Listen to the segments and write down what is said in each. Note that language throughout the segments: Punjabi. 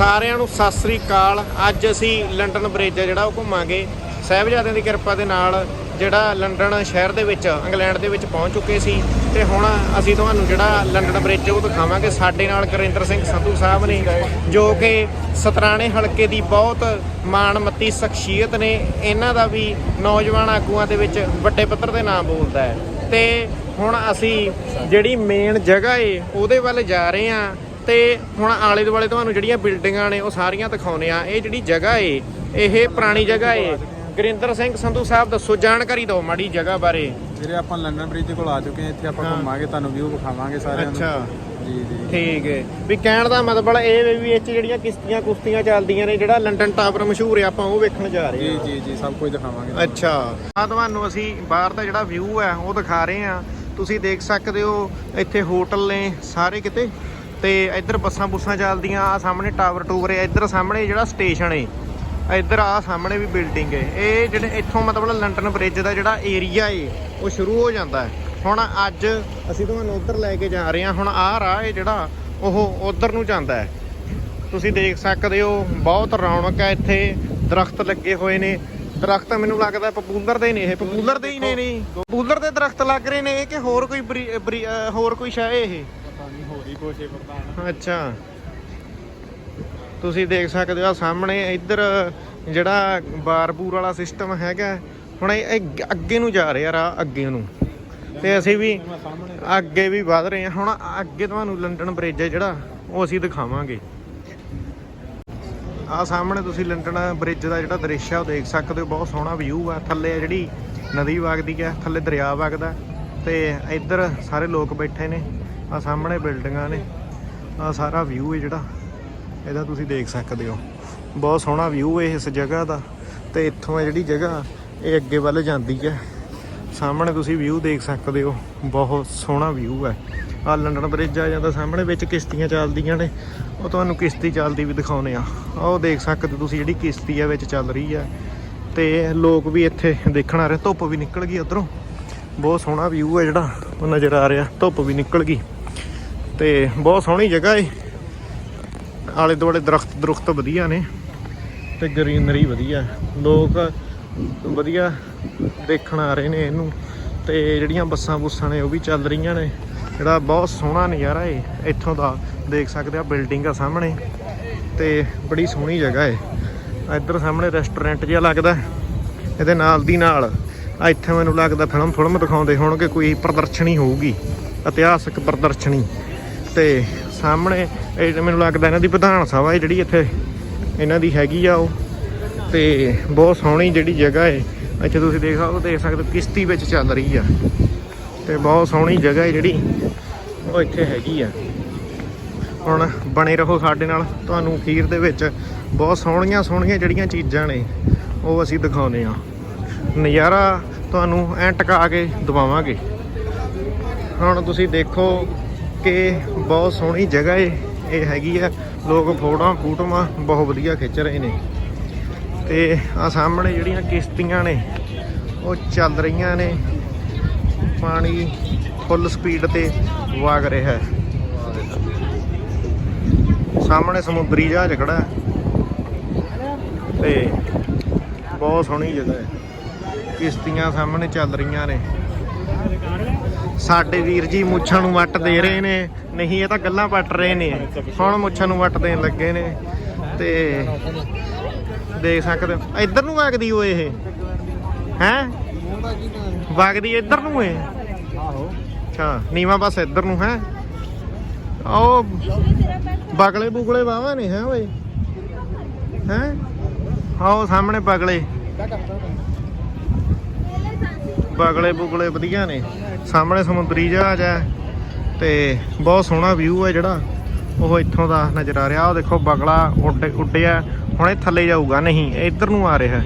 ਸਾਰਿਆਂ ਨੂੰ ਸਤਿ ਸ੍ਰੀ ਅਕਾਲ। ਅੱਜ ਅਸੀਂ ਲੰਡਨ ਬ੍ਰਿਜ ਆ ਜਿਹੜਾ ਉਹ ਘੁੰਮਾਂਗੇ। ਸਾਹਿਬਜ਼ਾਦਿਆਂ ਦੀ ਕਿਰਪਾ ਦੇ ਨਾਲ ਜਿਹੜਾ ਲੰਡਨ ਸ਼ਹਿਰ ਦੇ ਵਿੱਚ, ਇੰਗਲੈਂਡ ਦੇ ਵਿੱਚ ਪਹੁੰਚ ਚੁੱਕੇ ਸੀ। ਤੇ ਹੁਣ ਅਸੀਂ ਤੁਹਾਨੂੰ ਜਿਹੜਾ ਲੰਡਨ ਬ੍ਰਿਜ ਉਹ ਦਿਖਾਵਾਂਗੇ। ਸਾਡੇ ਨਾਲ ਗੁਰਿੰਦਰ ਸਿੰਘ ਸੰਧੂ ਸਾਹਿਬ ਨੇ, ਜੋ ਕਿ ਸਤਰਾਣੇ ਹਲਕੇ ਦੀ ਬਹੁਤ ਮਾਣਮੱਤੀ ਸ਼ਖਸੀਅਤ ਨੇ। ਇਹਨਾਂ ਦਾ ਵੀ ਨੌਜਵਾਨ ਆਗੂਆਂ ਦੇ ਵਿੱਚ ਵੱਡੇ ਪੱਧਰ ਦੇ ਨਾਮ ਬੋਲਦਾ ਹੈ। ਤੇ ਹੁਣ ਅਸੀਂ ਜਿਹੜੀ ਮੇਨ ਜਗ੍ਹਾ ਏ, ਉਹਦੇ ਵੱਲ ਜਾ ਰਹੇ ਹਾਂ। ਤੇ ਹੁਣ ਆਲੇ ਦੁਆਲੇ ਤੁਹਾਨੂੰ ਜਿਹੜੀਆਂ ਬਿਲਡਿੰਗਾਂ ਨੇ ਉਹ ਸਾਰੀਆਂ ਦਿਖਾਉਨੇ ਆ ਇਹ ਜਿਹੜੀ ਜਗ੍ਹਾ ਏ ਇਹ ਪੁਰਾਣੀ ਜਗ੍ਹਾ ਏ। ਗੁਰਿੰਦਰ ਸਿੰਘ ਸੰਧੂ ਸਾਹਿਬ ਦੱਸੋ ਜਾਣਕਾਰੀ ਦਿਓ ਮਾੜੀ ਜਗ੍ਹਾ ਬਾਰੇ। ਵੀਰੇ ਆਪਾਂ ਲੰਡਨ ਬ੍ਰਿਜ ਕੋਲ ਆ ਚੁੱਕੇ ਹਾਂ। ਇੱਥੇ ਆਪਾਂ ਹਾਂ। ਘੁੰਮਾਂਗੇ ਤੁਹਾਨੂੰ ਵਿਊ ਵਿਖਾਵਾਂਗੇ ਸਾਰਿਆਂ ਨੂੰ। ਅੱਛਾ। ਜੀ ਜੀ ਠੀਕ ਏ। ਵੀ ਕਹਿਣ ਦਾ ਮਤਲਬ ਇਹ ਵੇ ਵੀ 'ਚ ਜਿਹੜੀਆਂ ਕਿਸ਼ਤੀਆਂ ਕੁਸ਼ਤੀਆਂ ਚੱਲਦੀਆਂ ਨੇ ਜਿਹੜਾ ਲੰਡਨ ਟਾਵਰ ਮਸ਼ਹੂਰ ਹੈ ਆਪਾਂ ਉਹ ਵੇਖਣ ਜਾ ਰਹੇ ਜੀ ਹਾਂ। ਜੀ ਜੀ ਸਭ ਕੁਝ ਦਿਖਾਵਾਂਗੇ ਅੱਛਾ। ਆ ਤੁਹਾਨੂੰ ਅਸੀਂ ਬਾਹਰ ਦਾ ਜਿਹੜਾ ਵਿਊ ਹੈ ਉਹ ਦਿਖਾ ਰਹੇ ਹਾਂ। ਤੁਸੀਂ ਦੇਖ ਸਕਦੇ ਹੋ ਇੱਥੇ ਹੋਟਲ ਨੇ ਸਾਰੇ ਕਿਤੇ। ਤੇ ਇੱਧਰ ਬੱਸਾਂ ਬੁੱਸਾਂ ਚੱਲਦੀਆਂ ਆ ਸਾਹਮਣੇ ਟਾਵਰ ਟੂਵਰ ਹੈ ਇੱਧਰ ਸਾਹਮਣੇ ਜਿਹੜਾ ਸਟੇਸ਼ਨ ਏ ਇੱਧਰ ਆ ਸਾਹਮਣੇ ਵੀ ਬਿਲਡਿੰਗ ਏ ਇਹ ਜਿਹੜੇ ਇੱਥੋਂ ਮਤਲਬ ਲੰਡਨ ਬ੍ਰਿਜ ਦਾ ਜਿਹੜਾ ਏਰੀਆ ਏ ਉਹ ਸ਼ੁਰੂ ਹੋ ਜਾਂਦਾ ਹੈ। ਹੁਣ ਅੱਜ ਅਸੀਂ ਤੁਹਾਨੂੰ ਉੱਧਰ ਲੈ ਕੇ ਜਾ ਰਹੇ ਹਾਂ ਹੁਣ ਆਹ ਰਾਹ ਏ ਜਿਹੜਾ ਉਹ ਉਧਰ ਨੂੰ ਜਾਂਦਾ ਹੈ। ਤੁਸੀਂ ਦੇਖ ਸਕਦੇ ਹੋ ਬਹੁਤ ਰੌਣਕ ਹੈ ਇੱਥੇ ਦਰਖਤ ਲੱਗੇ ਹੋਏ ਨੇ। ਦਰਖਤ ਮੈਨੂੰ ਲੱਗਦਾ ਪਪੂਲਰ ਦੇ ਨੇ ਇਹ ਪਪੂਲਰ ਦੇ ਹੀ ਨੇ ਨਹੀਂ। ਪਪੂਲਰ ਦੇ ਦਰਖਤ ਲੱਗ ਰਹੇ ਨੇ ਇਹ ਕਿ ਹੋਰ ਕੋਈ ਹੋਰ ਕੋਈ ਸ਼ੈ ਇਹ? ਅੱਛਾ। ਤੁਸੀਂ ਦੇਖ ਸਕਦੇ ਹੋ ਸਾਹਮਣੇ ਇੱਧਰ ਜਿਹੜਾ ਬਾਰਬੂਰ ਵਾਲਾ ਸਿਸਟਮ ਹੈਗਾ ਹੁਣ ਇਹ ਅੱਗੇ- ਨੂੰ ਜਾ ਰਿਹਾ ਰਾਹ ਅੱਗੇ ਨੂੰ। ਤੇ ਅਸੀਂ ਵੀ ਅੱਗੇ ਵੀ ਵਧ ਰਹੇ ਹਾਂ। ਹੁਣ ਅੱਗੇ ਤੁਹਾਨੂੰ ਲੰਡਨ ਬ੍ਰਿਜ ਹੈ ਜਿਹੜਾ ਉਹ ਅਸੀਂ ਦਿਖਾਵਾਂਗੇ। ਆ ਸਾਹਮਣੇ ਤੁਸੀਂ ਲੰਡਨ ਬ੍ਰਿਜ ਦਾ ਜਿਹੜਾ ਦ੍ਰਿਸ਼ ਹੈ ਉਹ ਦੇਖ ਸਕਦੇ ਹੋ। ਬਹੁਤ ਸੋਹਣਾ ਵਿਊ ਆ। ਥੱਲੇ ਜਿਹੜੀ ਨਦੀ ਵਗਦੀ ਹੈ ਥੱਲੇ ਦਰਿਆ ਵਗਦਾ। ਤੇ ਇੱਧਰ ਸਾਰੇ ਲੋਕ ਬੈਠੇ ਨੇ। ਆ ਸਾਹਮਣੇ ਬਿਲਡਿੰਗਾਂ ਨੇ। ਆ ਸਾਰਾ ਵਿਊ ਹੈ ਜਿਹੜਾ। ਇਹਦਾ ਤੁਸੀਂ ਦੇਖ ਸਕਦੇ ਹੋ। ਬਹੁਤ ਸੋਹਣਾ ਵਿਊ ਹੈ ਇਸ ਜਗ੍ਹਾ ਦਾ। ਤੇ ਇੱਥੋਂ ਹੈ ਜਿਹੜੀ ਜਗ੍ਹਾ, ਇਹ ਅੱਗੇ ਵੱਲ ਜਾਂਦੀ ਹੈ। ਸਾਹਮਣੇ ਤੁਸੀਂ ਵਿਊ ਦੇਖ ਸਕਦੇ ਹੋ। ਬਹੁਤ ਸੋਹਣਾ ਵਿਊ ਹੈ। ਆ ਲੰਡਨ ਬ੍ਰਿਜ ਆ ਜਾਂਦਾ ਸਾਹਮਣੇ, ਵਿੱਚ ਕਿਸ਼ਤੀਆਂ ਚੱਲਦੀਆਂ ਨੇ। ਉਹ ਤੁਹਾਨੂੰ ਕਿਸ਼ਤੀ ਚੱਲਦੀ ਵੀ ਦਿਖਾਉਨੇ ਆ ਉਹ ਦੇਖ ਸਕਦੇ ਹੋ ਤੁਸੀਂ ਜਿਹੜੀ ਕਿਸ਼ਤੀ ਆ ਵਿੱਚ ਚੱਲ ਰਹੀ ਆ ਤੇ ਲੋਕ ਵੀ ਇੱਥੇ ਦੇਖਣ ਆ ਰਹੇ। ਧੁੱਪ ਵੀ ਨਿਕਲ ਗਈ ਉਧਰੋਂ। ਬਹੁਤ ਸੋਹਣਾ ਵਿਊ ਹੈ ਜਿਹੜਾ। ਉਹ ਨਜ਼ਰ ਆ ਰਿਹਾ। ਧੁੱਪ ਵੀ ਨਿਕਲ ਗਈ। ਤੇ ਬਹੁਤ ਸੋਹਣੀ ਜਗ੍ਹਾ ਏ। ਆਲੇ ਦੁਆਲੇ ਦਰਖਤ ਦਰਖਤ ਵਧੀਆ ਨੇ ਤੇ ਗ੍ਰੀਨਰੀ ਵਧੀਆ। ਲੋਕ ਵਧੀਆ ਦੇਖਣ ਆ ਰਹੇ ਨੇ ਇਹਨੂੰ ਤੇ ਜਿਹੜੀਆਂ ਬੱਸਾਂ ਬੁੱਸਾਂ ਨੇ ਉਹ ਵੀ ਚੱਲ ਰਹੀਆਂ ਨੇ। ਜਿਹੜਾ ਬਹੁਤ ਸੋਹਣਾ ਨਜ਼ਾਰਾ ਏ, ਇੱਥੋਂ ਦਾ ਦੇਖ ਸਕਦੇ ਆ ਬਿਲਡਿੰਗ ਆ ਸਾਹਮਣੇ ਤੇ ਬੜੀ ਸੋਹਣੀ ਜਗ੍ਹਾ ਏ। ਇੱਧਰ ਸਾਹਮਣੇ ਰੈਸਟੋਰੈਂਟ ਜਿਹਾ ਲੱਗਦਾ। ਇਹਦੇ ਨਾਲ ਦੀ ਨਾਲ ਇੱਥੇ ਮੈਨੂੰ ਲੱਗਦਾ ਫਿਲਮ ਫਿਲਮ ਦਿਖਾਉਂਦੇ ਹੋਣਗੇ, ਕੋਈ ਪ੍ਰਦਰਸ਼ਨੀ ਹੋਊਗੀ, ਇਤਿਹਾਸਕ ਪ੍ਰਦਰਸ਼ਨੀ। ਤੇ ਸਾਹਮਣੇ ਇਹ ਮੈਨੂੰ ਲੱਗਦਾ ਇਹਨਾਂ ਦੀ ਵਿਧਾਨ ਸਭਾ ਹੈ ਜਿਹੜੀ ਇੱਥੇ ਇਹਨਾਂ ਦੀ ਹੈਗੀ ਆ ਉਹ। ਤੇ ਬਹੁਤ ਸੋਹਣੀ ਜਿਹੜੀ ਜਗ੍ਹਾ ਹੈ। ਇੱਥੇ ਤੁਸੀਂ ਦੇਖ ਸਕਦੇ ਦੇਖ ਸਕਦੇ ਕਿਸ਼ਤੀ ਵਿੱਚ ਚੱਲ ਰਹੀ ਆ। ਤੇ ਬਹੁਤ ਸੋਹਣੀ ਜਗ੍ਹਾ ਹੈ ਜਿਹੜੀ, ਉਹ ਇੱਥੇ ਹੈਗੀ ਆ। ਹੁਣ ਬਣੇ ਰਹੋ ਸਾਡੇ ਨਾਲ, ਤੁਹਾਨੂੰ ਖੀਰ ਦੇ ਵਿੱਚ ਬਹੁਤ ਸੋਹਣੀਆਂ ਸੋਹਣੀਆਂ ਜਿਹੜੀਆਂ ਚੀਜ਼ਾਂ ਨੇ, ਉਹ ਅਸੀਂ ਦਿਖਾਉਨੇ ਆ ਨਜ਼ਾਰਾ ਤੁਹਾਨੂੰ ਐਂ ਟਿਕਾ ਕੇ ਦਵਾਵਾਂਗੇ। ਹੁਣ ਤੁਸੀਂ ਦੇਖੋ ਕਿ ਬਹੁਤ ਸੋਹਣੀ ਜਗ੍ਹਾ ਏ। ਇਹ ਹੈਗੀ ਆ ਲੋਕ ਫੋਟੋਆਂ, ਫੂਟੋਆਂ, ਬਹੁਤ ਵਧੀਆ ਖਿੱਚ ਰਹੇ ਨੇ। ਤੇ ਆ ਸਾਹਮਣੇ ਜਿਹੜੀਆਂ ਕਿਸ਼ਤੀਆਂ ਨੇ, ਉਹ ਚੱਲ ਰਹੀਆਂ ਨੇ। ਪਾਣੀ ਫੁੱਲ ਸਪੀਡ ਤੇ ਵਗ ਰਿਹਾ ਹੈ। ਸਾਹਮਣੇ ਸਮੁੰਦਰੀ ਜਹਾਜ਼ ਖੜਾ ਹੈ। ਤੇ ਬਹੁਤ ਸੋਹਣੀ ਜਗ੍ਹਾ ਹੈ। ਕਿਸ਼ਤੀਆਂ ਸਾਹਮਣੇ ਚੱਲ ਰਹੀਆਂ ਨੇ। ਸਾਡੇ ਵੀਰ ਜੀ ਮੁੱਛਾਂ ਨੂੰ ਵੱਟ ਦੇ ਰਹੇ ਨੇ। ਨਹੀਂ, ਇਹ ਤਾਂ ਗੱਲਾਂ ਪੱਟ ਰਹੇ ਨੇ। ਹੁਣ ਮੁੱਛਾਂ ਨੂੰ ਵੱਟ ਦੇਣ ਲੱਗੇ ਨੇ? ਤੇ ਦੇਖ ਸਕਦੇ ਹੋ। ਇੱਧਰ ਨੂੰ ਵਗਦੀ ਓਏ ਇਹ। ਹੈ? ਵਗਦੀ ਇੱਧਰ ਨੂੰ ਏ ਆਹੋ ਅੱਛਾ, ਨੀਵਾ ਬਸ ਇੱਧਰ ਨੂੰ, ਹੈ? ਉਹ ਬਗਲੇ ਬੁਗਲੇ ਵਾਵਾ ਨੇ, ਹੈ ਓਏ? ਹੈ? ਆਓ ਸਾਹਮਣੇ ਬਗਲੇ। ਬਗਲੇ ਬੁਗਲੇ ਵਧੀਆ ਨੇ। ਸਾਹਮਣੇ ਸਮੁੰਦਰੀ ਜਹਾਜ਼ ਹੈ ਤੇ ਬਹੁਤ ਸੋਹਣਾ ਵਿਊ ਹੈ ਜਿਹੜਾ। ਉਹ ਇੱਥੋਂ ਦਾ ਨਜ਼ਰ ਆ ਰਿਹਾ। ਉਹ ਦੇਖੋ ਬਗਲਾ ਉੱਡ ਉੱਡਿਆ। ਹੁਣ ਇਹ ਥੱਲੇ ਜਾਊਗਾ। ਨਹੀਂ ਇੱਧਰ ਨੂੰ ਆ ਰਿਹਾ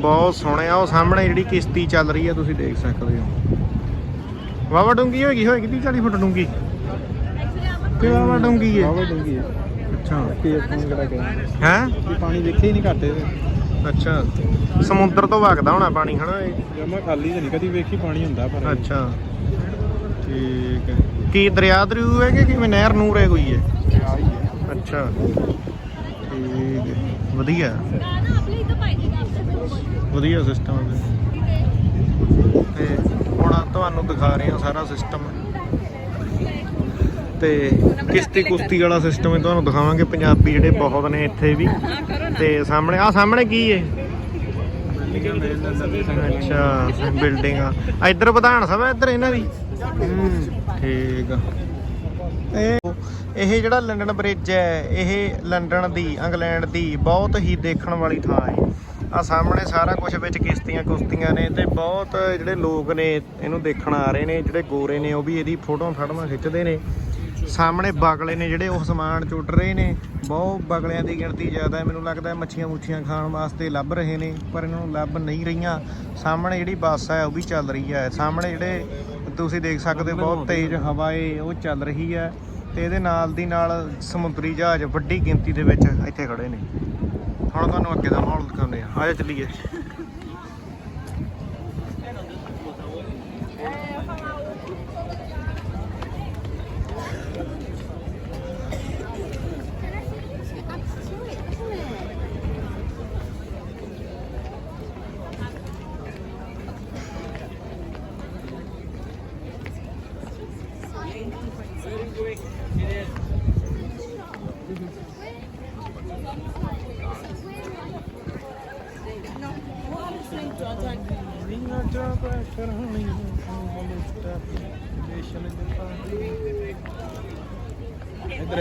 ਬਹੁਤ ਸੋਹਣੇ ਆ। ਉਹ ਸਾਹਮਣੇ ਜਿਹੜੀ ਕਿਸ਼ਤੀ ਚੱਲ ਰਹੀ ਹੈ ਤੁਸੀਂ ਦੇਖ ਸਕਦੇ ਹੋ। ਵਾਵਾ ਡੂੰਗੀ ਹੋਏਗੀ ਹੋਏਗੀ 30 40 ਫੁੱਟ ਡੂੰਗੀ। ਕਿ ਵਾਵਾ ਡੂੰਗੀ ਹੈ ਬਾਵਾ ਡੂੰਗੀ ਹੈ ਅੱਛਾ। ਹੈ? ਪਾਣੀ ਦੇਖੇ ਹੀ ਨਹੀਂ ਘਾਟੇ ਤੇ ਅੱਛਾ। ਸਮੁੰਦਰ ਤੋਂ ਵਗਦਾ ਹੋਣਾ ਪਾਣੀ ਹਨਾ ਇਹ? ਜਮਾ ਖਾਲੀ ਤੇ ਨਹੀਂ ਕਦੀ ਵੇਖੀ ਪਾਣੀ ਹੁੰਦਾ ਪਰ ਅੱਛਾ। ਠੀਕ ਹੈ। ਕੀ ਦਰਿਆ ਦਰਿਊ ਹੈ ਕਿ ਕਿਵੇਂ ਨਹਿਰ ਨੂਰ ਹੈ? ਕੋਈ ਹੈ ਅੱਛਾ। ਠੀਕ ਹੈ। ਵਧੀਆ। ਵਧੀਆ ਸਿਸਟਮ ਹੈ। ਤੇ ਹੁਣ ਤੁਹਾਨੂੰ ਦਿਖਾ ਰਹੇ ਹਾਂ ਸਾਰਾ ਸਿਸਟਮ ਤੇ ਕਿਸ਼ਤੀ ਕੁਸ਼ਤੀ ਵਾਲਾ ਸਿਸਟਮ ਹੈ ਤੁਹਾਨੂੰ ਦਿਖਾਵਾਂਗੇ। ਪੰਜਾਬੀ ਜਿਹੜੇ ਬਹੁਤ ਨੇ ਇੱਥੇ ਵੀ। ਤੇ ਸਾਹਮਣੇ ਆ ਸਾਹਮਣੇ ਕੀ ਹੈ ਅੱਛਾ ਬਿਲਡਿੰਗ ਆ। ਇੱਧਰ ਵਿਧਾਨ ਸਭਾ ਇੱਧਰ ਇਹਨਾਂ ਦੀ। ਠੀਕ ਆ। ਇਹ ਇਹ ਜਿਹੜਾ ਲੰਡਨ ਬ੍ਰਿਜ ਹੈ, ਇਹ ਲੰਡਨ ਦੀ ਇੰਗਲੈਂਡ ਦੀ ਬਹੁਤ ਹੀ ਦੇਖਣ ਵਾਲੀ ਥਾਂ ਹੈ ਆ ਸਾਹਮਣੇ ਸਾਰਾ ਕੁਝ ਵਿੱਚ ਕਿਸ਼ਤੀਆਂ ਕੁਸ਼ਤੀਆਂ ਨੇ ਤੇ ਬਹੁਤ ਜਿਹੜੇ ਲੋਕ ਨੇ, ਇਹਨੂੰ ਦੇਖਣ ਆ ਰਹੇ ਨੇ, ਜਿਹੜੇ ਗੋਰੇ ਨੇ, ਉਹ ਵੀ ਇਹਦੀ ਫੋਟੋਆਂ ਫੜਨਾ ਖਿੱਚਦੇ ਨੇ। ਸਾਹਮਣੇ ਬਗਲੇ ਨੇ ਜਿਹੜੇ ਉਹ ਸਮਾਨ ਚੁੱਟ ਰਹੇ ਨੇ। ਬਹੁਤ ਬਗਲਿਆਂ ਦੀ ਗਿਣਤੀ ਜ਼ਿਆਦਾ ਹੈ। ਮੈਨੂੰ ਲੱਗਦਾ ਮੱਛੀਆਂ ਮੁੱਛੀਆਂ ਖਾਣ ਵਾਸਤੇ ਲੱਭ ਰਹੇ ਨੇ ਪਰ ਇਹਨਾਂ ਨੂੰ ਲੱਭ ਨਹੀਂ ਰਹੀਆਂ। ਸਾਹਮਣੇ ਜਿਹੜੀ ਬੱਸ ਹੈ ਉਹ ਵੀ ਚੱਲ ਰਹੀ ਹੈ। ਸਾਹਮਣੇ ਜਿਹੜੇ ਤੁਸੀਂ ਦੇਖ ਸਕਦੇ ਹੋ ਬਹੁਤ ਤੇਜ਼ ਹਵਾ ਏ ਉਹ ਚੱਲ ਰਹੀ ਹੈ। ਤੇ ਇਹਦੇ ਨਾਲ ਦੀ ਨਾਲ ਸਮੁੰਦਰੀ ਜਹਾਜ਼ ਵੱਡੀ ਗਿਣਤੀ ਦੇ ਵਿੱਚ ਇੱਥੇ ਖੜੇ ਨੇ। ਹੁਣ ਤੁਹਾਨੂੰ ਅੱਗੇ ਦਾ ਮਾਹੌਲ ਦਿਖਾਉਂਦੇ ਆ ਆਜਾ ਚੱਲੀਏ।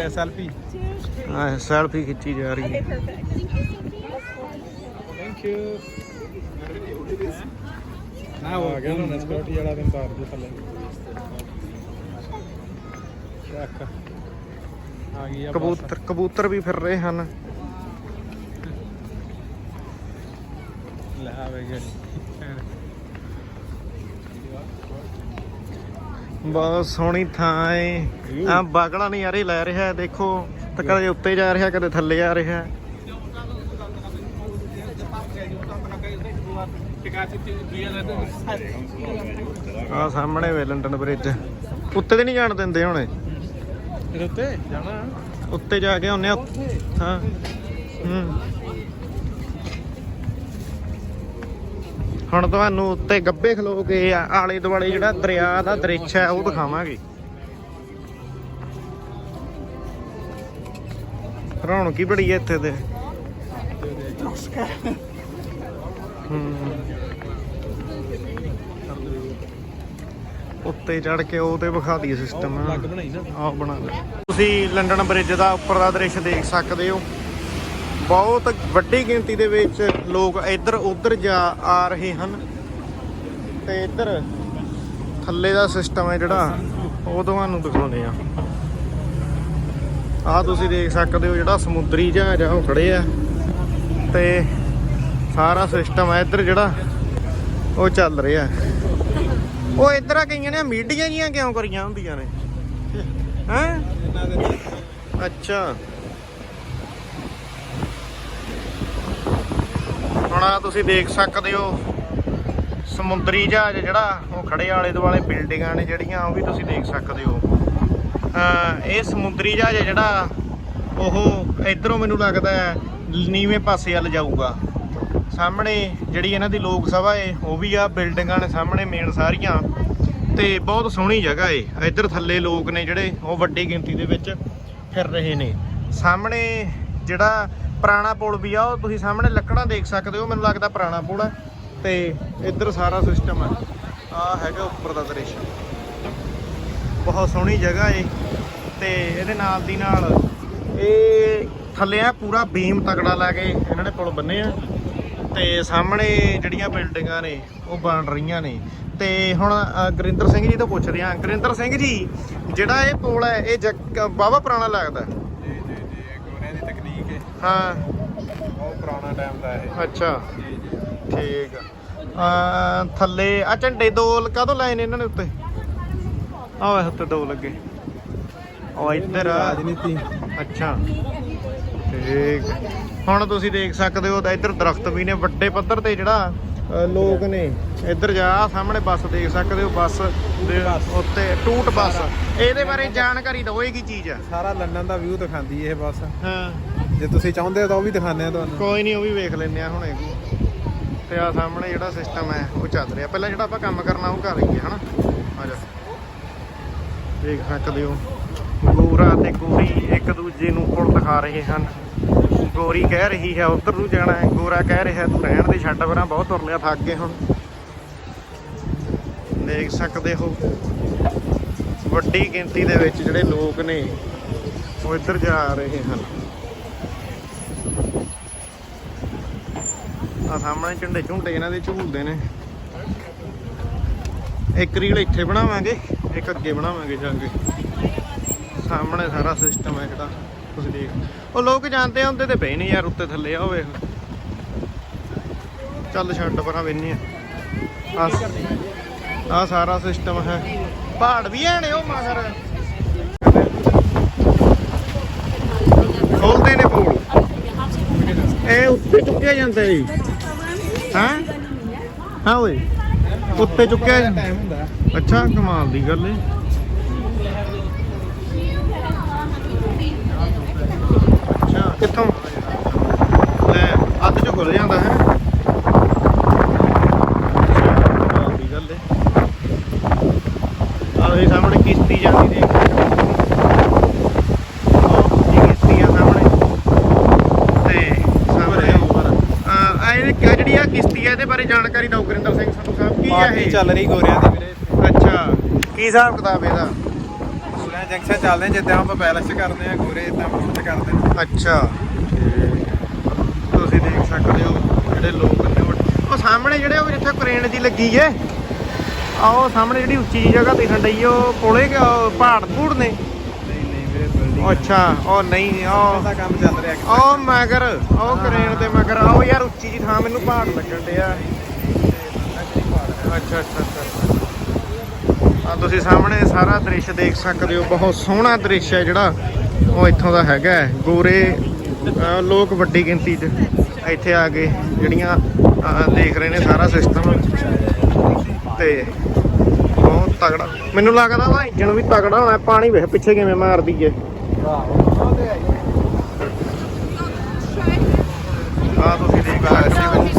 ਐ ਸੈਲਫੀ ਆ ਸੈਲਫੀ ਖਿੱਚੀ ਜਾ ਰਹੀ ਹੈ। ਥੈਂਕ ਯੂ ਨਾ ਹੋ ਗਿਆ ਨਾ ਸਕਿਉਰਟੀ ਵਾਲਾ ਦਿਨ ਤਾਰ ਦੇ ਥੱਲੇ। ਚੱਕ ਆ ਗਈ ਆ ਬੱਸ। ਕਬੂਤਰ ਕਬੂਤਰ ਵੀ ਫਿਰ ਰਹੇ ਹਨ। ਲੈ ਆਵੇ ਬਹੁਤ ਸੋਹਣੀ ਥਾਂ ਏ। ਆ ਬਾਗੜਾ ਨਜ਼ਾਰੇ ਲੈ ਰਿਹਾ ਦੇਖੋ। ਤਾਂ ਕਦੇ ਉੱਤੇ ਜਾ ਰਿਹਾ ਕਦੇ ਥੱਲੇ ਆ ਰਿਹਾ। ਆ ਸਾਹਮਣੇ ਵੇ ਲੰਡਨ ਬ੍ਰਿਜ। ਉੱਤੇ ਤੇ ਨਹੀਂ ਜਾਣ ਦਿੰਦੇ ਹੁਣ। ਇਹਦੇ ਉੱਤੇ? ਜਾਣਾ। ਉੱਤੇ ਜਾ ਕੇ ਆਉਨੇ ਹੂੰ। ਹੁਣ ਤੁਹਾਨੂੰ ਉੱਤੇ ਗੱਬੇ ਖਲੋ ਕੇ ਆ- ਆਲੇ ਦੁਆਲੇ ਜਿਹੜਾ ਦਰਿਆ ਦਾ ਦ੍ਰਿਸ਼ ਹੈ ਉਹ ਦਿਖਾਵਾਂਗੇ। ਰੌਣਕ ਹੀ ਬੜੀ ਹੈ ਇੱਥੇ ਤੇ। ਉੱਤੇ ਚੜ ਕੇ ਉਹ ਤੇ ਵਿਖਾ ਦਈਏ ਸਿਸਟਮ ਆਹ ਬਣਾ ਤੁਸੀਂ ਲੰਡਨ ਬ੍ਰਿਜ ਦਾ ਉੱਪਰ ਦਾ ਦ੍ਰਿਸ਼ ਦੇਖ ਸਕਦੇ ਹੋ। ਬਹੁਤ ਵੱਡੀ ਗਿਣਤੀ ਦੇ ਵਿੱਚ ਲੋਕ ਇੱਧਰ ਉੱਧਰ ਜਾ ਆ ਰਹੇ ਹਨ ਤੇ ਇੱਧਰ ਥੱਲੇ ਦਾ ਸਿਸਟਮ ਹੈ ਜਿਹੜਾ, ਉਹ ਤੁਹਾਨੂੰ ਦਿਖਾਉਂਦੇ ਆ ਆਹ ਤੁਸੀਂ ਦੇਖ ਸਕਦੇ ਹੋ ਜਿਹੜਾ ਸਮੁੰਦਰੀ ਜਹਾਜ਼ ਆ, ਉਹ ਖੜੇ ਆ। ਤੇ ਸਾਰਾ ਸਿਸਟਮ ਹੈ ਇੱਧਰ ਜਿਹੜਾ, ਉਹ ਚੱਲ ਰਿਹਾ। ਉਹ ਇੱਧਰ ਆ ਕਈਆਂ ਨੇ ਮੀਡੀਆਂ ਜੀਆਂ ਕਿਉਂ ਕਰੀਆਂ ਹੁੰਦੀਆਂ ਨੇ? ਹੈਂ? ਅੱਛਾ। ਹੁਣ ਤੁਸੀਂ ਦੇਖ ਸਕਦੇ ਹੋ, ਸਮੁੰਦਰੀ ਜਹਾਜ਼ ਜਿਹੜਾ, ਉਹ ਖੜੇ ਆਲੇ ਦੁਆਲੇ ਬਿਲਡਿੰਗਾਂ ਨੇ ਜਿਹੜੀਆਂ, ਉਹ ਵੀ ਤੁਸੀਂ ਦੇਖ ਸਕਦੇ ਹੋ। ਇਹ ਸਮੁੰਦਰੀ ਜਹਾਜ਼ ਹੈ ਜਿਹੜਾ, ਉਹ ਇਧਰੋਂ ਮੈਨੂੰ ਲੱਗਦਾ ਹੈ, ਨੀਵੇਂ ਪਾਸੇ ਵੱਲ ਜਾਊਗਾ। ਸਾਹਮਣੇ ਜਿਹੜੀ ਇਹਨਾਂ ਦੀ ਲੋਕ ਸਭਾ ਏ ਉਹ ਵੀ ਆ ਬਿਲਡਿੰਗਾਂ ਨੇ ਸਾਹਮਣੇ ਮੇਨ ਸਾਰੀਆਂ। ਤੇ ਬਹੁਤ ਸੋਹਣੀ ਜਗ੍ਹਾ ਏ ਇੱਧਰ ਥੱਲੇ ਲੋਕ ਨੇ ਜਿਹੜੇ, ਉਹ ਵੱਡੀ ਗਿਣਤੀ ਦੇ ਵਿੱਚ ਫਿਰ ਰਹੇ ਨੇ। ਸਾਹਮਣੇ ਜਿਹੜਾ ਪੁਰਾਣਾ ਪੁਲ ਵੀ ਆ, ਉਹ ਤੁਸੀਂ ਸਾਹਮਣੇ ਲੱਕੜਾਂ ਦੇਖ ਸਕਦੇ ਹੋ, ਮੈਨੂੰ ਲੱਗਦਾ ਪੁਰਾਣਾ ਪੁਲ ਹੈ ਤੇ ਇੱਧਰ ਸਾਰਾ ਸਿਸਟਮ ਹੈ ਆ ਹੈਗਾ ਉੱਪਰ ਦਾ ਦ੍ਰਿਸ਼। ਬਹੁਤ ਸੋਹਣੀ ਜਗ੍ਹਾ ਏ, ਤੇ ਇਹਦੇ ਨਾਲ ਦੀ ਨਾਲ ਇਹ ਥੱਲੇ ਆ ਪੂਰਾ ਬੀਮ ਤਕੜਾ ਲਾ ਕੇ ਇਹਨਾਂ ਨੇ ਪੁਲ ਬੰਨੇ ਆ, ਤੇ ਸਾਹਮਣੇ ਜਿਹੜੀਆਂ ਬਿਲਡਿੰਗਾਂ ਨੇ, ਉਹ ਬਣ ਰਹੀਆਂ ਨੇ। ਤੇ ਹੁਣ ਗੁਰਿੰਦਰ ਸਿੰਘ ਜੀ ਤੋਂ ਪੁੱਛਦੇ ਆ ਗੁਰਿੰਦਰ ਸਿੰਘ ਜੀ, ਜਿਹੜਾ ਇਹ ਪੁਲ ਹੈ, ਇਹ ਬਾਵਾ ਪੁਰਾਣਾ ਲੱਗਦਾ? ਜੀ ਜੀ ਜੀ ਇਹ ਗੋਰਿਆਂ ਦੀ ਤਕਨੀਕ ਹੈ ਹਾਂ। ਬਹੁਤ ਪੁਰਾਣਾ ਟਾਈਮ ਦਾ ਇਹ। ਅੱਛਾ। ਜੀ ਜੀ। ਠੀਕ ਆ। ਅ, ਥੱਲੇ ਆ ਝੰਡੇ ਦੋ ਕਾਹਤੋਂ ਲਾਏ ਨੇ ਇਹਨਾਂ ਨੇ ਉੱਤੇ? ਆਹ ਵੇ ਉੱਤੇ ਦੋ ਲੱਗੇ ਉਹ ਇੱਧਰ ਆ। ਰਾਜਨੀਤੀ। ਅੱਛਾ। ਠੀਕ। ਹੁਣ ਤੁਸੀਂ ਦੇਖ ਸਕਦੇ ਹੋ ਤਾਂ ਇੱਧਰ ਦਰਖਤ ਵੀ ਨੇ ਵੱਡੇ ਪੱਧਰ ਤੇ ਜਿਹੜਾ ਲੋਕ ਨੇ। ਇੱਧਰ ਜਾ ਸਾਹਮਣੇ ਬੱਸ ਦੇਖ ਸਕਦੇ ਹੋ ਬੱਸ ਦੇ ਉੱਤੇ ਟੂਟ ਬੱਸ। ਇਹਦੇ ਬਾਰੇ ਜਾਣਕਾਰੀ ਦਿਓ ਇਹ ਕੀ ਚੀਜ਼ ਆ? ਸਾਰਾ ਲੰਡਨ ਦਾ ਵਿਊ ਦਿਖਾਉਂਦੀ ਇਹ ਬੱਸ। ਹਾਂ। ਜੇ ਤੁਸੀਂ ਚਾਹੁੰਦੇ ਹੋ ਤਾਂ ਉਹ ਵੀ ਦਿਖਾਉਂਦੇ ਆ ਤੁਹਾਨੂੰ। ਕੋਈ ਨਹੀਂ ਉਹ ਵੀ ਵੇਖ ਲੈਂਦੇ ਆ ਹੁਣੇ। ਤੇ ਆ ਸਾਹਮਣੇ ਜਿਹੜਾ ਸਿਸਟਮ ਹੈ ਉਹ ਚੱਲ ਰਿਹਾ। ਪਹਿਲਾਂ ਜਿਹੜਾ ਆਪਾਂ ਕੰਮ ਕਰਨਾ ਉਹ ਕਰ ਲਈਏ ਹਨਾ? ਆ ਜਾ। ਦੇਖ ਸਕਦੇ ਹੋ। ਗੋਰਾ ਤੇ ਗੋਰੀ ਇੱਕ ਦੂਜੇ ਨੂੰ ਪੁਲ ਦਿਖਾ ਰਹੇ ਹਨ। ਗੋਰੀ ਕਹਿ ਰਹੀ ਹੈ, ਉਧਰ ਨੂੰ ਜਾਣਾ ਹੈ। ਗੋਰਾ ਕਹਿ ਰਿਹਾ, ਤੂੰ ਰਹਿਣ ਦੇ, ਛੱਡ ਪਰਾਂ, ਬਹੁਤ ਤੁਰ ਲਿਆ ਥੱਕ ਗਏ ਹੁਣ। ਦੇਖ ਸਕਦੇ ਹੋ। ਵੱਡੀ ਗਿਣਤੀ ਦੇ ਵਿੱਚ ਜਿਹੜੇ ਲੋਕ ਨੇ, ਉਹ ਇੱਧਰ ਜਾ ਰਹੇ ਹਨ। ਆ ਸਾਹਮਣੇ ਝੰਡੇ ਝੁੰਡੇ ਇਹਨਾਂ ਦੇ ਝੂਲਦੇ ਨੇ। ਇੱਕ ਰੀਲ ਇੱਥੇ ਬਣਾਵਾਂਗੇ, ਇੱਕ ਅੱਗੇ ਬਣਾਵਾਂਗੇ ਜਾ ਕੇ। ਸਾਹਮਣੇ ਸਾਰਾ ਸਿਸਟਮ ਹੈ ਜਿਹੜਾ। ਤੁਸੀਂ ਦੇਖ। ਉਹ ਲੋਕ ਜਾਣਦੇ ਹੁੰਦੇ ਤੇ ਪਏ ਨਹੀਂ ਯਾਰ, ਉੱਤੇ ਥੱਲੇ ਆ ਉਹ ਚੱਲ ਛੱਡ ਪਰਾਂ ਵੇਨੇ ਆ। ਆ ਸਾਰਾ ਸਿਸਟਮ ਹੈ। ਪਹਾੜ ਵੀ ਹੈ ਨੇ ਉਹ ਮਗਰ ਖੋਲਦੇ ਨੇ ਪੋਲ। ਇਹ ਉੱਤੇ ਚੁੱਕਿਆ ਜਾਂਦਾ ਜੀ। ਹਾਂ? ਹਾਂ ਓਏ, ਉੱਤੇ ਚੁੱਕਿਆ ਅੱਛਾ, ਕਮਾਲ ਦੀ ਗੱਲ ਏ ਅੱਛਾ ਕਿੱਥੋਂ? ਲੈ ਅੱਧ ਚ ਖੁੱਲ ਜਾਂਦਾ ਹੈ। ਦੀ ਗੱਲ ਆਹ ਇਹ ਸਾਹਮਣੇ ਕਿਸ਼ਤੀ ਜਾਂਦੀ ਦੇਖ। ਜਿਹੜੀ ਆ ਕਿਸ਼ਤੀ ਆ ਇਹਦੇ ਬਾਰੇ ਜਾਣਕਾਰੀ ਦਿਓ ਗੁਰਿੰਦਰ ਸਿੰਘ ਸੰਧੂ ਸਾਹਿਬ। ਕੀ ਪਾਰਟੀ ਇਹ? ਚੱਲ ਰਹੀ ਗੋਰਿਆਂ ਦੀ ਵੀਰੇ। ਅੱਛਾ ਕੀ ਹਿਸਾਬ ਕਿਤਾਬ ਇਹਦਾ? ਜੰਕਸ਼ਨ ਚੱਲਦੇ ਆ, ਜਿੱਦਾਂ ਆਪਾਂ ਪੈਲਸ 'ਚ ਕਰਦੇ ਆ ਗੋਰੇ ਇਦਾਂ ਮੁੱਖ ਕਰਦੇ ਨੇ ਅੱਛਾ। ਤੁਸੀਂ ਦੇਖ ਸਕਦੇ ਹੋ ਜਿਹੜੇ ਲੋਕ ਨੇ ਉਹ- ਉਹ ਸਾਹਮਣੇ ਜਿਹੜੇ ਉਹ ਜਿੱਥੇ ਕ੍ਰੇਨ ਦੀ ਲੱਗੀ ਏ ਆ ਉਹ ਸਾਹਮਣੇ ਜਿਹੜੀ ਉੱਚੀ ਜਿਹੀ ਜਗ੍ਹਾ ਦਿਖਣ ਡਈ ਉਹ ਕੋਲੇ ਕਿ ਉਹ ਪਹਾੜ ਪੂੜ ਨੇ। ਨਹੀਂ ਨਹੀਂ ਵੀਰੇ ਬਿਲਡਿੰਗ ਉਹ ਅੱਛਾ ਉਹ ਨਹੀਂ ਉਹ ਦਾ ਕੰਮ ਚੱਲ ਰਿਹਾ ਉਹ ਮਗਰ ਉਹ ਕ੍ਰੇਨ ਤੇ ਮਗਰ ਆਓ ਯਾਰ ਉੱਚੀ ਜੀ ਥਾਂ ਮੈਨੂੰ ਪਹਾੜ ਲੱਗਣ ਡਿਆ। ਅੱਛਾ ਅੱਛਾ ਅੱਛਾ। ਆ ਤੁਸੀਂ ਸਾਹਮਣੇ ਸਾਰਾ ਦ੍ਰਿਸ਼ ਦੇਖ ਸਕਦੇ ਹੋ। ਬਹੁਤ ਸੋਹਣਾ ਦ੍ਰਿਸ਼ ਹੈ ਜਿਹੜਾ। ਉਹ ਇੱਥੋਂ ਦਾ ਹੈਗਾ ਗੋਰੇ ਲੋਕ ਵੱਡੀ ਗਿਣਤੀ 'ਚ ਇੱਥੇ ਆ ਕੇ ਜਿਹੜੀਆਂ ਦੇਖ ਰਹੇ ਨੇ ਸਾਰਾ ਸਿਸਟਮ ਤੇ ਬਹੁਤ ਤਗੜਾ ਮੈਨੂੰ ਲੱਗਦਾ ਵਾ ਇੰਜਣ ਵੀ ਤਗੜਾ ਹੋਣਾ। ਪਾਣੀ ਵੇਖ ਪਿੱਛੇ ਕਿਵੇਂ ਮਾਰਦੀ ਏ। ਆ ਤੁਸੀਂ ਦੇਖ ਸਕਦੇ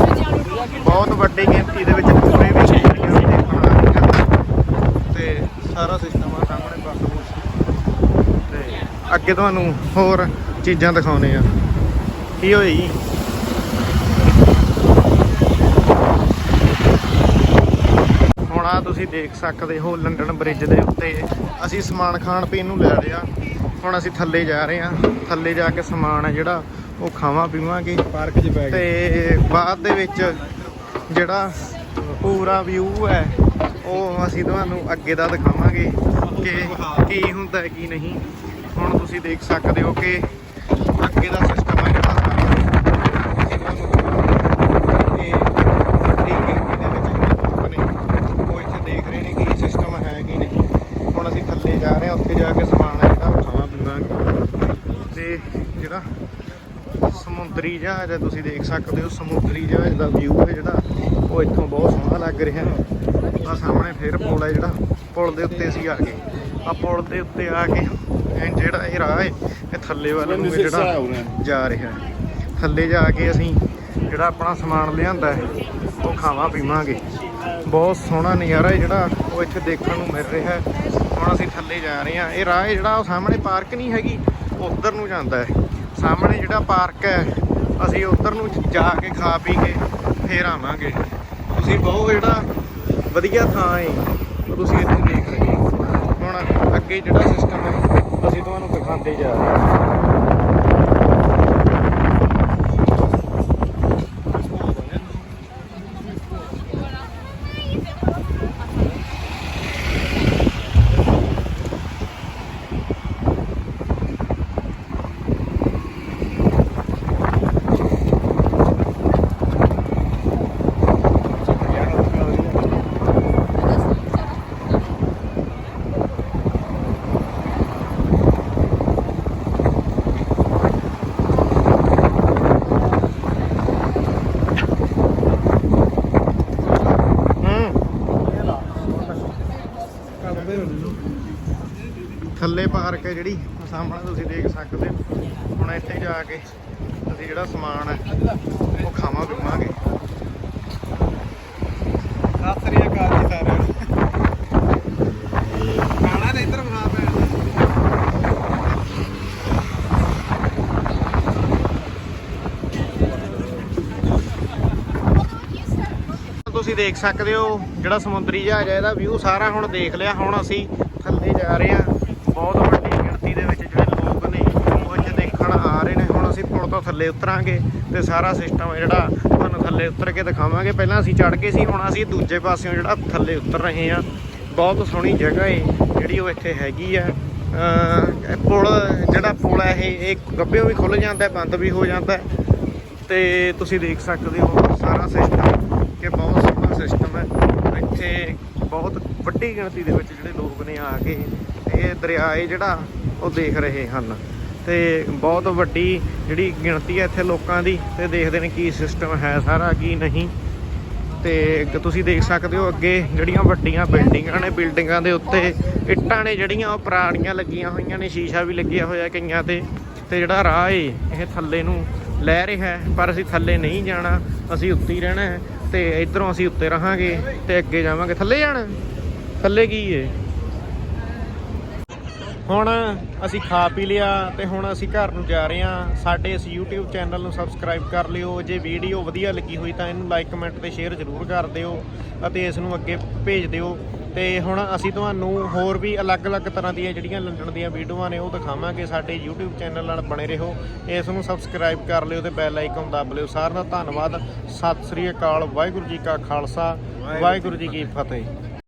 ਬਹੁਤ ਵੱਡੀ ਗਿਣਤੀ ਦੇ ਵਿੱਚ ਪੂਰੇ ਵੀ ਜਿਹੜੀਆਂ ਵੀ ਦੇਖਣ ਆ ਰਹੀਆਂ ਹਨ। ਤੇ ਸਾਰਾ ਸਿਸਟਮ ਆ ਸਾਹਮਣੇ ਬੱਸ ਬੁੱਸ। ਤੇ ਅੱਗੇ ਤੁਹਾਨੂੰ ਹੋਰ ਚੀਜ਼ਾਂ ਦਿਖਾਉਣੇ ਆ। ਕੀ ਹੋਈ? ਜੀ ਹੁਣ ਆ ਤੁਸੀਂ ਦੇਖ ਸਕਦੇ ਹੋ ਲੰਡਨ ਬ੍ਰਿਜ ਦੇ ਉੱਤੇ। ਅਸੀਂ ਸਮਾਨ ਖਾਣ ਪੀਣ ਨੂੰ ਲੈ ਲਿਆ ਹੁਣ ਅਸੀਂ ਥੱਲੇ ਜਾ ਰਹੇ ਹਾਂ ਥੱਲੇ ਜਾ ਕੇ ਸਮਾਨ ਹੈ ਜਿਹੜਾ ਉਹ ਖਾਵਾਂ ਪੀਵਾਂਗੇ। ਪਾਰਕ 'ਚ ਬੈ ਗਏ ਤੇ ਬਾਅਦ ਦੇ ਵਿੱਚ ਜਿਹੜਾ ਪੂਰਾ ਵਿਊ ਹੈ ਉਹ ਅਸੀਂ ਤੁਹਾਨੂੰ ਅੱਗੇ ਦਾ ਦਿਖਾਵਾਂਗੇ। ਕਿ ਕੀ ਹੁੰਦਾ ਹੈ, ਕੀ ਨਹੀਂ। ਹੁਣ ਤੁਸੀਂ ਦੇਖ ਸਕਦੇ ਹੋ ਕਿ ਅੱਗੇ ਦਾ ਸਿਸਟਮ ਹੈ ਜਿਹੜਾ। ਉਹ ਇੱਥੇ ਦੇਖ ਰਹੇ ਨੇ ਕੀ ਸਿਸਟਮ ਹੈ ਕੀ ਨਹੀਂ। ਹੁਣ ਅਸੀਂ ਥੱਲੇ ਜਾ ਰਹੇ ਹਾਂ, ਉੱਥੇ ਜਾ ਕੇ ਸਮਾਨ ਹੈ ਜਿਹੜਾ। ਉਹ ਖਾਵਾਂ ਪੀਵਾਂਗੇ ਤੇ ਜਿਹੜਾ ਸਮੁੰਦਰੀ ਜਹਾਜ਼ ਹੈ, ਤੁਸੀਂ ਦੇਖ ਸਕਦੇ ਹੋ, ਸਮੁੰਦਰੀ ਜਹਾਜ਼ ਦਾ ਵਿਊ ਹੈ ਜਿਹੜਾ। ਉਹ ਇੱਥੋਂ ਬਹੁਤ ਸੋਹਣਾ ਲੱਗ ਰਿਹਾ। ਆ ਸਾਹਮਣੇ ਫੇਰ ਪੋਲ ਹੈ ਜਿਹੜਾ। ਪੁਲ ਦੇ ਉੱਤੇ ਅਸੀਂ ਆ ਗਏ। ਆ ਪੁਲ ਦੇ ਉੱਤੇ ਆ ਕੇ ਇਹ ਜਿਹੜਾ ਇਹ ਰਾਹ ਹੈ ਇਹ ਥੱਲੇ ਵੱਲ ਨੂੰ ਜਿਹੜਾ ਜਾ ਰਿਹਾ ਹੈ। ਥੱਲੇ ਜਾ ਕੇ ਅਸੀਂ ਜਿਹੜਾ ਆਪਣਾ ਸਮਾਨ ਲਿਆਂਦਾ ਹੈ ਉਹ ਖਾਵਾਂ ਪੀਵਾਂਗੇ। ਬਹੁਤ ਸੋਹਣਾ ਨਜ਼ਾਰਾ ਹੈ ਜਿਹੜਾ ਉਹ ਇੱਥੇ ਦੇਖਣ ਨੂੰ ਮਿਲ ਰਿਹਾ ਹੈ। ਹੁਣ ਅਸੀਂ ਥੱਲੇ ਜਾ ਰਹੇ ਹਾਂ। ਇਹ ਰਾਹ ਹੈ ਜਿਹੜਾ ਉਹ ਸਾਹਮਣੇ ਪਾਰਕ ਨਹੀਂ ਹੈਗੀ ਉਧਰ ਨੂੰ ਜਾਂਦਾ ਹੈ। ਸਾਹਮਣੇ ਜਿਹੜਾ ਪਾਰਕ ਹੈ ਅਸੀਂ ਉਧਰ ਨੂੰ ਜਾ ਕੇ ਖਾ ਪੀ ਕੇ ਫੇਰ ਆਵਾਂਗੇ। ਤੁਸੀਂ ਬਹੁਤ ਜਿਹੜਾ ਵਧੀਆ ਥਾਂ ਹੈ ਤੁਸੀਂ ਇੱਥੇ ਅੱਗੇ ਜਿਹੜਾ ਸਿਸਟਮ ਹੈ ਅਸੀਂ ਤੁਹਾਨੂੰ ਦਿਖਾਉਂਦੇ ਜਾ ਰਹੇ ਹਾਂ। ਹੈ ਜਿਹੜੀ ਸਾਹਮਣੇ ਤੁਸੀਂ ਦੇਖ ਸਕਦੇ ਹੋ। ਹੁਣ ਇੱਥੇ ਜਾ ਕੇ ਅਸੀਂ ਜਿਹੜਾ ਸਮਾਨ ਹੈ, ਉਹ ਖਾਵਾਂ ਪੀਵਾਂਗੇ। ਸਤਿ ਸ੍ਰੀ ਜੀ ਸਾਰਿਆਂ ਨੂੰ। ਖਾਣਾ ਤੇ ਇੱਧਰ ਬਣਾ ਪੈਣਾ ਤੁਸੀਂ ਦੇਖ ਸਕਦੇ ਹੋ ਜਿਹੜਾ ਸਮੁੰਦਰੀ ਜਹਾਜ਼ ਹੈ, ਇਹਦਾ ਵਿਊ ਸਾਰਾ ਹੁਣ ਦੇਖ ਲਿਆ। ਹੁਣ ਅਸੀਂ ਥੱਲੇ ਜਾ ਰਹੇ ਹਾਂ ਬਹੁਤ ਵੱਡੀ ਗਿਣਤੀ ਦੇ ਵਿੱਚ ਜਿਹੜੇ ਲੋਕ ਨੇ ਉਹ ਇੱਥੇ ਦੇਖਣ ਆ ਰਹੇ ਨੇ ਹੁਣ ਅਸੀਂ ਪੁਲ ਤੋਂ ਥੱਲੇ ਉਤਰਾਂਗੇ ਤੇ ਸਾਰਾ ਸਿਸਟਮ ਜਿਹੜਾ ਤੁਹਾਨੂੰ ਥੱਲੇ ਉਤਰ ਕੇ ਦਿਖਾਵਾਂਗੇ। ਪਹਿਲਾਂ ਅਸੀਂ ਚੜ ਕੇ ਸੀ, ਹੁਣ ਅਸੀਂ ਦੂਜੇ ਪਾਸਿਓਂ ਜਿਹੜਾ ਥੱਲੇ ਉਤਰ ਰਹੇ ਹਾਂ। ਬਹੁਤ ਸੋਹਣੀ ਜਗ੍ਹਾ ਏ, ਜਿਹੜੀ ਉਹ ਇੱਥੇ ਹੈਗੀ ਆ। ਪੁਲ, ਜਿਹੜਾ ਪੁਲ ਹੈ ਇਹ ਇਹ ਗੱਭਿਓਂ ਵੀ ਖੁੱਲ ਜਾਂਦਾ, ਬੰਦ ਵੀ ਹੋ ਜਾਂਦਾ। ਹੈ। ਤੇ ਤੁਸੀਂ ਦੇਖ ਸਕਦੇ ਹੋ ਸਾਰਾ ਸਿਸਟਮ ਕਿ ਬਹੁਤ ਸੋਹਣਾ ਸਿਸਟਮ ਹੈ ਇੱਥੇ ਬਹੁਤ ਵੱਡੀ ਗਿਣਤੀ ਦੇ ਵਿੱਚ ਜਿਹੜੇ ਲੋਕ ਨੇ ਆ ਕੇ ਇਹ ਦਰਿਆ ਹੈ ਜਿਹੜਾ ਉਹ ਦੇਖ ਰਹੇ ਹਨ। ਤੇ ਬਹੁਤ ਵੱਡੀ ਜਿਹੜੀ ਗਿਣਤੀ ਹੈ ਇੱਥੇ ਲੋਕਾਂ ਦੀ ਤੇ ਦੇਖਦੇ ਨੇ ਕੀ ਸਿਸਟਮ ਹੈ ਸਾਰਾ, ਕੀ ਨਹੀਂ। ਤੇ ਤੁਸੀਂ ਦੇਖ ਸਕਦੇ ਹੋ ਅੱਗੇ ਜਿਹੜੀਆਂ ਵੱਡੀਆਂ ਬਿਲਡਿੰਗਾਂ ਨੇ, ਬਿਲਡਿੰਗਾਂ ਦੇ ਉੱਤੇ ਇੱਟਾਂ ਨੇ ਜਿਹੜੀਆਂ, ਉਹ ਪੁਰਾਣੀਆਂ ਲੱਗੀਆਂ ਹੋਈਆਂ ਨੇ, ਸ਼ੀਸ਼ਾ ਵੀ ਲੱਗਿਆ ਹੋਇਆ ਕਈਆਂ ਤੇ। ਤੇ ਜਿਹੜਾ ਰਾਹ ਏ, ਇਹ ਥੱਲੇ ਨੂੰ ਲੈ ਰਿਹਾ ਹੈ, ਪਰ ਅਸੀਂ ਥੱਲੇ ਨਹੀਂ ਜਾਣਾ, ਅਸੀਂ ਉੱਤੇ ਹੀ ਰਹਿਣਾ ਹੈ। ਤੇ ਇਧਰੋਂ ਅਸੀਂ ਉੱਤੇ ਰਹਾਂਗੇ ਤੇ ਅੱਗੇ ਜਾਵਾਂਗੇ। ਥੱਲੇ ਜਾਣਾ ਥੱਲੇ ਕੀ ਏ? ਹੁਣ ਅਸੀਂ ਖਾ ਪੀ ਲਿਆ ਤੇ ਹੁਣ ਅਸੀਂ ਘਰ ਨੂੰ ਜਾ ਰਹੇ ਹਾਂ। ਸਾਡੇ ਇਸ YouTube ਚੈਨਲ ਨੂੰ ਸਬਸਕ੍ਰਾਈਬ ਕਰ ਲਿਓ। ਜੇ ਵੀਡੀਓ ਵਧੀਆ ਲੱਗੀ ਹੋਈ ਤਾਂ ਇਹਨੂੰ ਲਾਈਕ ਕਮੈਂਟ ਤੇ ਸ਼ੇਅਰ ਜ਼ਰੂਰ ਕਰ ਦਿਓ ਅਤੇ ਇਸ ਨੂੰ ਅੱਗੇ ਭੇਜ ਦਿਓ। ਤੇ ਹੁਣ ਅਸੀਂ ਤੁਹਾਨੂੰ ਹੋਰ ਵੀ ਅਲੱਗ-ਅਲੱਗ ਤਰ੍ਹਾਂ ਦੀਆਂ ਜਿਹੜੀਆਂ ਲੰਡਨ ਦੀਆਂ ਵੀਡੀਓਆਂ ਨੇ ਉਹ ਦਿਖਾਵਾਂਗੇ ਸਾਡੇ YouTube ਚੈਨਲ ਨਾਲ ਬਣੇ ਰਹੋ। ਇਸ ਨੂੰ ਸਬਸਕ੍ਰਾਈਬ ਕਰ ਲਿਓ ਤੇ ਬੈਲ ਆਈਕਨ ਦੱਬ ਲਿਓ। ਸਾਰਿਆਂ ਦਾ ਧੰਨਵਾਦ। ਸਤਿ ਸ੍ਰੀ ਅਕਾਲ। ਵਾਹਿਗੁਰੂ ਜੀ ਕਾ ਖਾਲਸਾ। ਵਾਹਿਗੁਰੂ ਜੀ ਕੀ ਫਤਿਹ।